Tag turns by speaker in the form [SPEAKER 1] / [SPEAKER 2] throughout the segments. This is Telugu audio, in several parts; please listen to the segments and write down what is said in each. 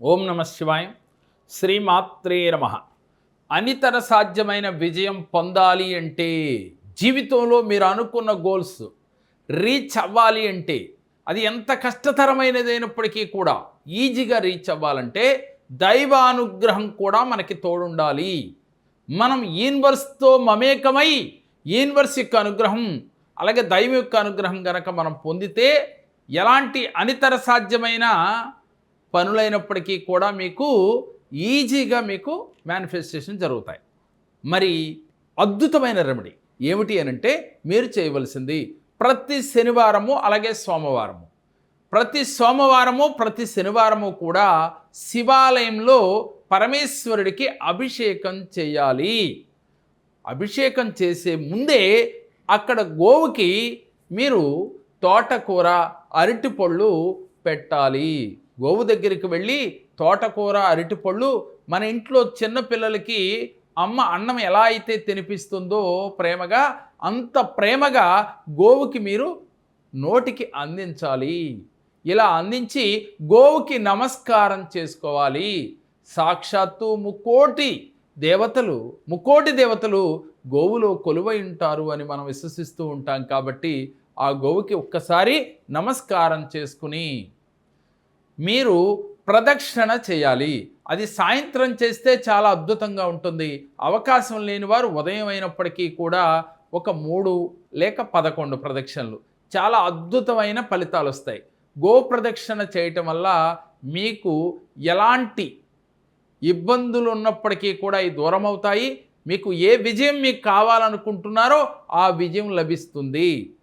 [SPEAKER 1] ఓం నమ శివాయ. శ్రీమాత్రే నమ. అనితర సాధ్యమైన విజయం పొందాలి అంటే జీవితంలో మీరు అనుకున్న గోల్స్ రీచ్ అవ్వాలి అంటే అది ఎంత కష్టతరమైనదైనప్పటికీ కూడా ఈజీగా రీచ్ అవ్వాలంటే దైవానుగ్రహం కూడా మనకి తోడుండాలి. మనం యూనివర్స్తో మమేకమై యూనివర్స్ యొక్క అనుగ్రహం అలాగే దైవం యొక్క అనుగ్రహం కనుక మనం పొందితే ఎలాంటి అనితర సాధ్యమైన పనులైనప్పటికీ కూడా మీకు ఈజీగా మీకు మేనిఫెస్టేషన్ జరుగుతాయి. మరి అద్భుతమైన రెమెడీ ఏమిటి అనంటే మీరు చేయవలసింది ప్రతి శనివారము అలాగే సోమవారము. ప్రతి సోమవారము ప్రతి శనివారము కూడా శివాలయంలో పరమేశ్వరుడికి అభిషేకం చేయాలి. అభిషేకం చేసే ముందే అక్కడ గోవుకి మీరు తోటకూర అరటిపళ్ళు పెట్టాలి. గోవు దగ్గరికి వెళ్ళి తోటకూర అరటిపళ్ళు మన ఇంట్లో చిన్న పిల్లలకి అమ్మ అన్నం ఎలా అయితే తినిపిస్తుందో ప్రేమగా అంత ప్రేమగా గోవుకి మీరు నోటికి అందించాలి. ఇలా అందించి గోవుకి నమస్కారం చేసుకోవాలి. సాక్షాత్తు ముక్కోటి దేవతలు ముక్కోటి దేవతలు గోవులో కొలువై ఉంటారు అని మనం విశ్వసిస్తూ ఉంటాం కాబట్టి ఆ గోవుకి ఒక్కసారి నమస్కారం చేసుకుని మీరు ప్రదక్షిణ చేయాలి. అది సాయంత్రం చేస్తే చాలా అద్భుతంగా ఉంటుంది. అవకాశం లేని వారు ఉదయం అయినప్పటికీ కూడా ఒక మూడు లేక పదకొండు ప్రదక్షిణలు. చాలా అద్భుతమైన ఫలితాలు వస్తాయి. గో ప్రదక్షిణ చేయటం వల్ల మీకు ఎలాంటి ఇబ్బందులు ఉన్నప్పటికీ కూడా ఈ దూరం అవుతాయి. మీకు ఏ విజయం మీకు కావాలనుకుంటున్నారో ఆ విజయం లభిస్తుంది.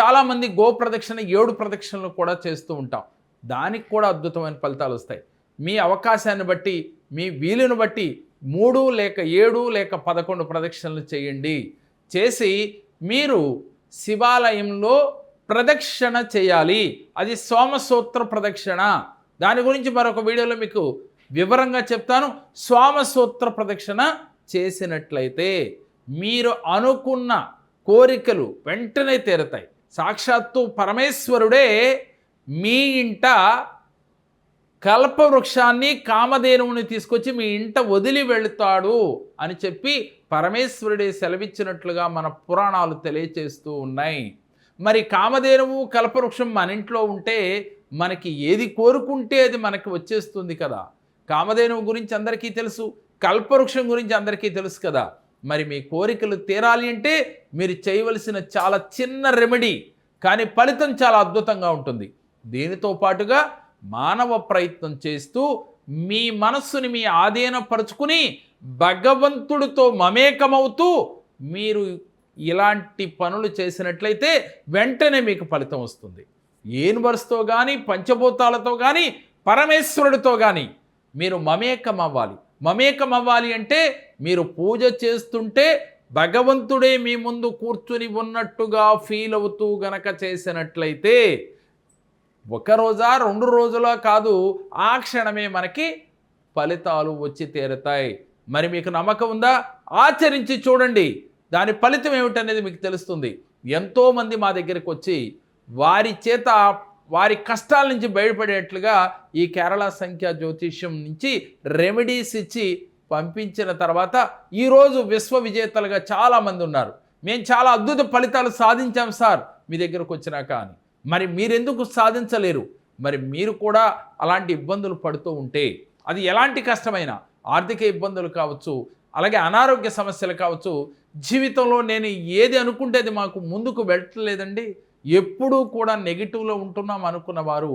[SPEAKER 1] చాలామంది గో ప్రదక్షిణ ఏడు ప్రదక్షిణలు కూడా చేస్తూ ఉంటాం. దానికి కూడా అద్భుతమైన ఫలితాలు వస్తాయి. మీ అవకాశాన్ని బట్టి మీ వీలును బట్టి మూడు లేక ఏడు లేక పదకొండు ప్రదక్షిణలు చేయండి. చేసి మీరు శివాలయంలో ప్రదక్షిణ చేయాలి. అది సోమసూత్ర ప్రదక్షిణ. దాని గురించి మరొక వీడియోలో మీకు వివరంగా చెప్తాను. సోమసూత్ర ప్రదక్షిణ చేసినట్లయితే మీరు అనుకున్న కోరికలు వెంటనే తీరతాయి. సాక్షాత్తు పరమేశ్వరుడే మీ ఇంట కల్పవృక్షాన్ని కామధేనువుని తీసుకొచ్చి మీ ఇంట వదిలి వెళుతాడు అని చెప్పి పరమేశ్వరుడే సెలవిచ్చినట్లుగా మన పురాణాలు తెలియచేస్తూ ఉన్నాయి. మరి కామధేనువు కల్పవృక్షం మన ఇంట్లో ఉంటే మనకి ఏది కోరుకుంటే అది మనకి వచ్చేస్తుంది కదా. కామధేనువు గురించి అందరికీ తెలుసు కల్పవృక్షం గురించి అందరికీ తెలుసు కదా. మరి మీ కోరికలు తీరాలి అంటే మీరు చేయవలసిన చాలా చిన్న రెమెడీ కానీ ఫలితం చాలా అద్భుతంగా ఉంటుంది. దీనితో పాటుగా? మానవ ప్రయత్నం చేస్తూ మీ మనస్సుని మీ ఆధీనపరుచుకుని భగవంతుడితో మమేకమవుతూ మీరు ఇలాంటి పనులు చేసినట్లయితే వెంటనే మీకు ఫలితం వస్తుంది. యూనివర్స్తో కానీ పంచభూతాలతో కానీ పరమేశ్వరుడితో కానీ మీరు మమేకం అవ్వాలి మమేకం అవ్వాలి అంటే మీరు పూజ చేస్తుంటే భగవంతుడే మీ ముందు కూర్చుని ఉన్నట్టుగా ఫీల్ అవుతూ గనక చేసినట్లయితే ఒక రోజా రెండు రోజులా కాదు ఆ క్షణమే మనకి ఫలితాలు వచ్చి తీరుతాయి. మరి మీకు నమ్మకం ఉందా? ఆచరించి చూడండి. దాని ఫలితం ఏమిటనేది మీకు తెలుస్తుంది. ఎంతోమంది మా దగ్గరికి వచ్చి వారి చేత వారి కష్టాల నుంచి బయటపడేట్లుగా ఈ కేరళ సంఖ్య జ్యోతిష్యం నుంచి రెమెడీస్ ఇచ్చి పంపించిన తర్వాత ఈరోజు విశ్వ విజేతలుగా చాలామంది ఉన్నారు. మేము చాలా అద్భుత ఫలితాలు సాధించాం సార్ మీ దగ్గరకు వచ్చినాక అని. మరి మీరెందుకు సాధించలేరు? మరి మీరు కూడా అలాంటి ఇబ్బందులు పడుతూ ఉంటే అది ఎలాంటి కష్టమైన? ఆర్థిక ఇబ్బందులు కావచ్చు అలాగే అనారోగ్య సమస్యలు కావచ్చు జీవితంలో నేను ఏది అనుకుంటే అది మాకు ముందుకు వెళ్ళట్లేదండి. ఎప్పుడూ కూడా నెగిటివ్లో ఉంటున్నాం అనుకున్న వారు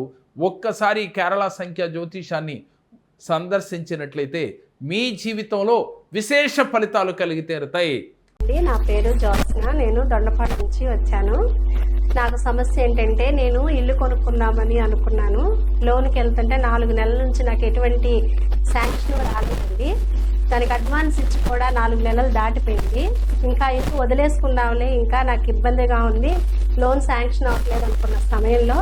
[SPEAKER 1] ఒక్కసారి కేరళ సంఖ్య జ్యోతిషాన్ని సందర్శించినట్లయితే మీ జీవితంలో విశేష ఫలితాలు కలిగి తీరుతాయి.
[SPEAKER 2] నా పేరు జోత్స్న నేను దొండపాటి నుంచి వచ్చాను. నాకు సమస్య ఏంటంటే నేను ఇల్లు కొనుక్కుందామని అనుకున్నాను. లోన్కి వెళ్తుంటే నాలుగు నెలల నుంచి నాకు ఎటువంటి శాంక్షన్ రాలేదండి. దానికి అడ్వాన్స్ ఇచ్చి కూడా నాలుగు నెలలు దాటిపోయింది. ఇంకా ఇల్లు వదిలేసుకుందాంలే ఇంకా నాకు ఇబ్బందిగా ఉంది. లోన్ శాంక్షన్ అవ్వట్లేదు అనుకున్న సమయంలో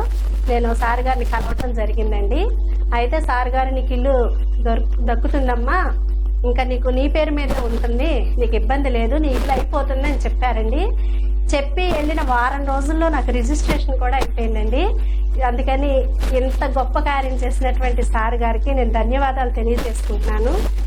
[SPEAKER 2] నేను సార్ గారిని కలవటం జరిగిందండి. అయితే సార్ గారు నీకు ఇల్లు దక్కుతుందమ్మా. ఇంకా నీకు నీ పేరు మీద ఉంటుంది. నీకు ఇబ్బంది లేదు. నీ ఇల్లు అయిపోతుంది అని చెప్పారండి. చెప్పి వెళ్ళిన వారం రోజుల్లో నాకు రిజిస్ట్రేషన్ కూడా అయిపోయిందండి. అందుకని ఇంత గొప్ప కార్యం చేసినటువంటి సార్ గారికి నేను ధన్యవాదాలు తెలియజేసుకుంటున్నాను.